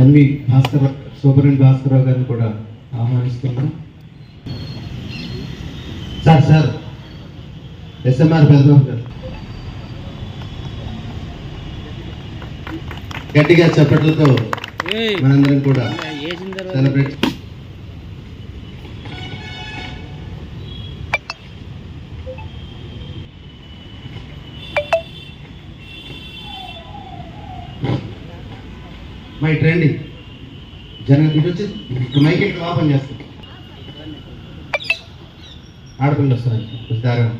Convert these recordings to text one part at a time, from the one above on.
MV Bhaskar సూపరింట్ Bhaskara Rao గారిని కూడా ఆహ్వానిస్తున్నాం సార్ సార్. ఎస్ఎంఆర్ పెద్దబాబు గారు. గట్టిగా చప్పట్లతో మనందరం కూడా సెలబ్రేట్ మా ఇటు రండి జన ఇటు వచ్చి ఇటు మైక్ ఇక్కడ ఓపెన్ చేస్తాం. ఆడపిల్ల వస్తారు. దారం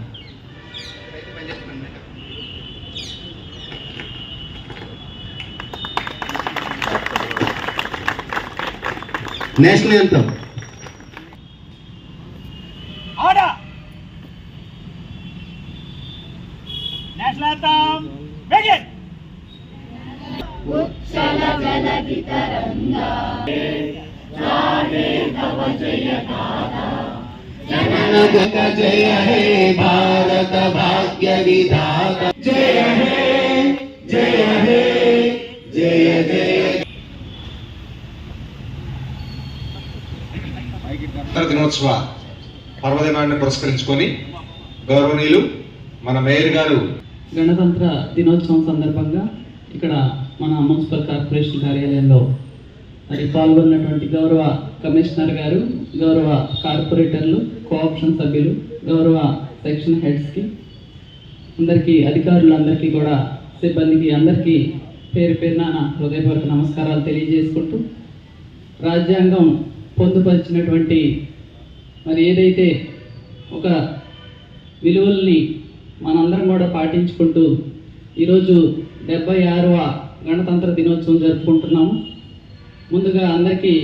నేషనల్ ఎంతం ఉచ్చల National anthem, begin! జనగణ జయ హే భారత భాగ్య విధాత జయ హే జయ హే జయ జయ దినోత్సవ పర్వదినాన్ని పురస్కరించుకొని గౌరవనీయులు మన మేయర్ గారు గణతంత్ర దినోత్సవం సందర్భంగా ఇక్కడ మన మున్సిపల్ కార్పొరేషన్ కార్యాలయంలో మరి పాల్గొన్నటువంటి గౌరవ కమిషనర్ గారు గౌరవ కార్పొరేటర్లు కోఆప్షన్ సభ్యులు గౌరవ సెక్షన్ హెడ్స్కి అందరికీ అధికారులందరికీ కూడా సిబ్బందికి అందరికీ పేరు పేరున నా హృదయపూర్వక నమస్కారాలు తెలియజేసుకుంటూ రాజ్యాంగం పొందుపరిచినటువంటి మరి ఏదైతే ఒక విలువల్ని మనందరం కూడా పాటించుకుంటూ ఈరోజు డెబ్బై ఆరవ గణతంత్ర దినోత్సవం జరుపుకుంటున్నాము ముందుగా అందరికీ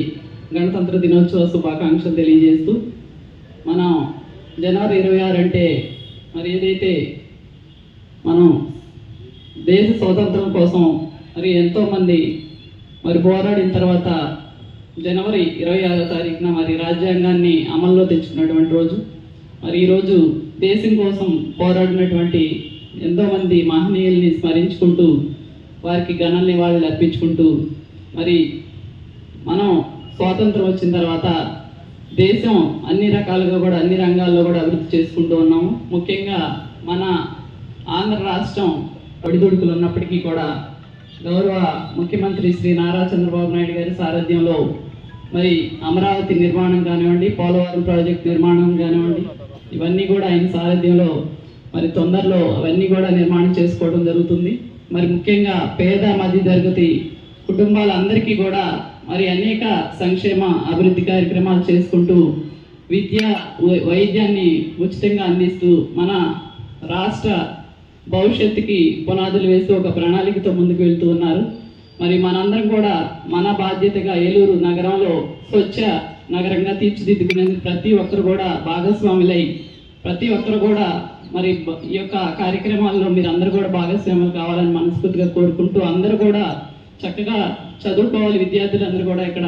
గణతంత్ర దినోత్సవ శుభాకాంక్షలు తెలియజేస్తూ మనం జనవరి ఇరవై ఆరు అంటే మరి ఏదైతే మనం దేశ స్వాతంత్రం కోసం మరి ఎంతోమంది మరి పోరాడిన తర్వాత జనవరి ఇరవై ఆరో తారీఖున మరి రాజ్యాంగాన్ని అమల్లో తెచ్చుకున్నటువంటి రోజు మరి ఈరోజు దేశం కోసం పోరాడినటువంటి ఎంతోమంది మహనీయుల్ని స్మరించుకుంటూ వారికి గణల్ని వాళ్ళు అర్పించుకుంటూ మరి మనం స్వాతంత్రం వచ్చిన తర్వాత దేశం అన్ని రకాలుగా కూడా అన్ని రంగాల్లో కూడా అభివృద్ధి చేసుకుంటూ ఉన్నాము. ముఖ్యంగా మన ఆంధ్ర రాష్ట్రం ఒడిదుడుకులు ఉన్నప్పటికీ కూడా గౌరవ ముఖ్యమంత్రి శ్రీ నారా చంద్రబాబు నాయుడు గారి సారథ్యంలో మరి అమరావతి నిర్మాణం కానివ్వండి పోలవరం ప్రాజెక్ట్ నిర్మాణం కానివ్వండి ఇవన్నీ కూడా ఆయన సారథ్యంలో మరి తొందరలో అవన్నీ కూడా నిర్మాణం చేసుకోవడం జరుగుతుంది. మరి ముఖ్యంగా పేద మధ్య తరగతి కుటుంబాలందరికీ కూడా మరి అనేక సంక్షేమ అభివృద్ధి కార్యక్రమాలు చేసుకుంటూ విద్య వై- వైద్యాన్ని ఉచితంగా అందిస్తూ మన రాష్ట్ర భవిష్యత్తుకి పునాదులు వేస్తూ ఒక ప్రణాళికతో ముందుకు వెళ్తూ ఉన్నారు. మరి మనందరం కూడా మన బాధ్యతగా ఏలూరు నగరంలో స్వచ్ఛ నగరంగా తీర్చిదిద్దుకునేందుకు ప్రతి ఒక్కరు కూడా భాగస్వాములై ప్రతి ఒక్కరు కూడా మరి ఈ యొక్క కార్యక్రమాల్లో మీరు అందరూ కూడా భాగస్వాములు కావాలని మనస్ఫూర్తిగా కోరుకుంటూ అందరూ కూడా చక్కగా చదువుకోవాలి విద్యార్థులు అందరూ కూడా ఇక్కడ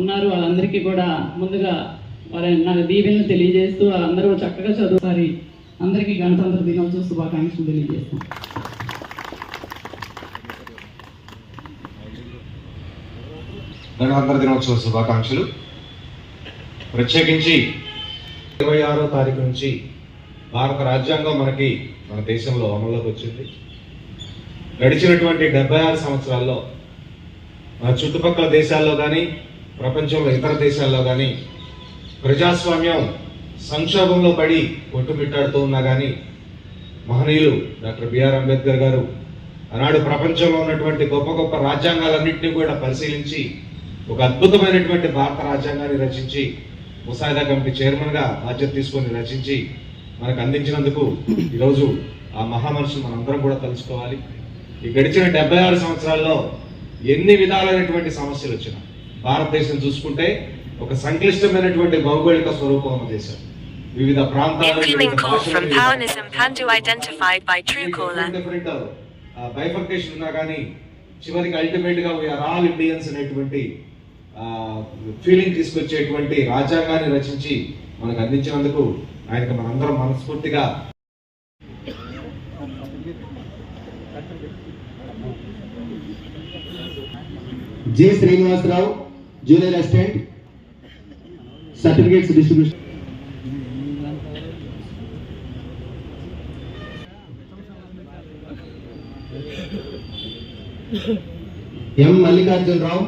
ఉన్నారు. వాళ్ళందరికీ కూడా ముందుగా వారి నాకు దీవెనలు తెలియజేస్తూ వాళ్ళందరూ చక్కగా చదువుతారు అందరికీ గణతంత్ర దినోత్సవ శుభాకాంక్షలు తెలియజేస్తాం. గణతంత్ర దినోత్సవ శుభాకాంక్షలు. ప్రత్యేకించి ఇరవై ఆరో తారీఖు నుంచి భారత రాజ్యాంగం మనకి మన దేశంలో అమల్లోకి వచ్చింది. గడిచినటువంటి డెబ్బై ఆరు సంవత్సరాల్లో మన చుట్టుపక్కల దేశాల్లో కానీ ప్రపంచంలో ఇతర దేశాల్లో కానీ ప్రజాస్వామ్యం సంక్షోభంలో పడి కొట్టుమిట్టాడుతూ ఉన్నా కానీ మహనీయులు డాక్టర్ బిఆర్ అంబేద్కర్ గారు ఆనాడు ప్రపంచంలో ఉన్నటువంటి గొప్ప గొప్ప రాజ్యాంగాలన్నింటినీ కూడా పరిశీలించి ఒక అద్భుతమైనటువంటి భారత రాజ్యాంగాన్ని రచించి ముసాయిదా కమిటీ చైర్మన్గా బాధ్యత తీసుకొని రచించి మనకు అందించినందుకు ఈరోజు ఆ మహామనుషులు మనందరం కూడా తలుచుకోవాలి. ఈ గడిచిన డెబ్బై ఆరు సంవత్సరాల్లో ఎన్ని విధాలైనటువంటి సమస్యలు వచ్చినా భారతదేశం చూసుకుంటే ఒక సంక్లిష్టమైనటువంటి భౌగోళిక స్వరూపం ఉన్న దేశం వివిధ ప్రాంతాలు బైఫర్కేషన్ ఉన్నా కానీ చివరికి అల్టిమేట్గా వీఆర్ ఆల్ ఇండియన్స్ అనేటువంటి ఫీలింగ్ తీసుకొచ్చేటువంటి రాజ్యాంగాన్ని రచించి మనకు అందించినందుకు ఆయనకు మనందరం మనస్ఫూర్తిగా J Srinivasa Rao junior assistant certificates distribution. M Mallikarjuna Rao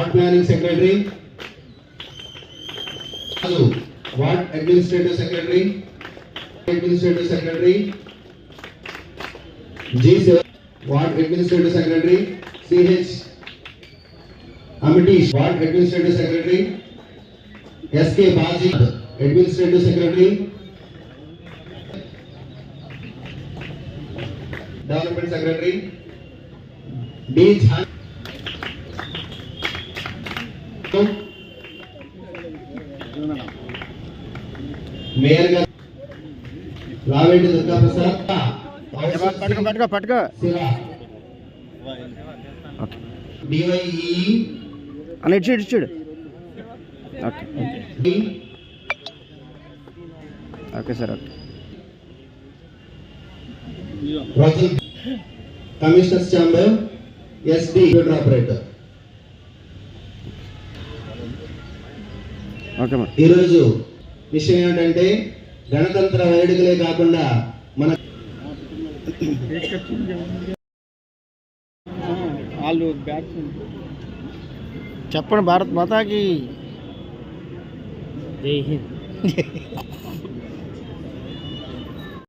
ward planning secretary hello ward administrative secretary administrative secretary ji sir ward administrative secretary C H Amitish ward administrative secretary S K Baji administrative secretary development secretary D झान Prasad పట్టుకో పట్టుకో పట్టుకో Shiva DYE. అన్న ఇటు ఇటు చూడు. Okay. Okay sir okay. Project Commissioner's Chamber, SD ఈరోజు విషయం ఏమిటంటే గణతంత్ర వేడుకలే కాకుండా మన వాళ్ళు చెప్పండి భారత్ మాతాకి. జై హింద్.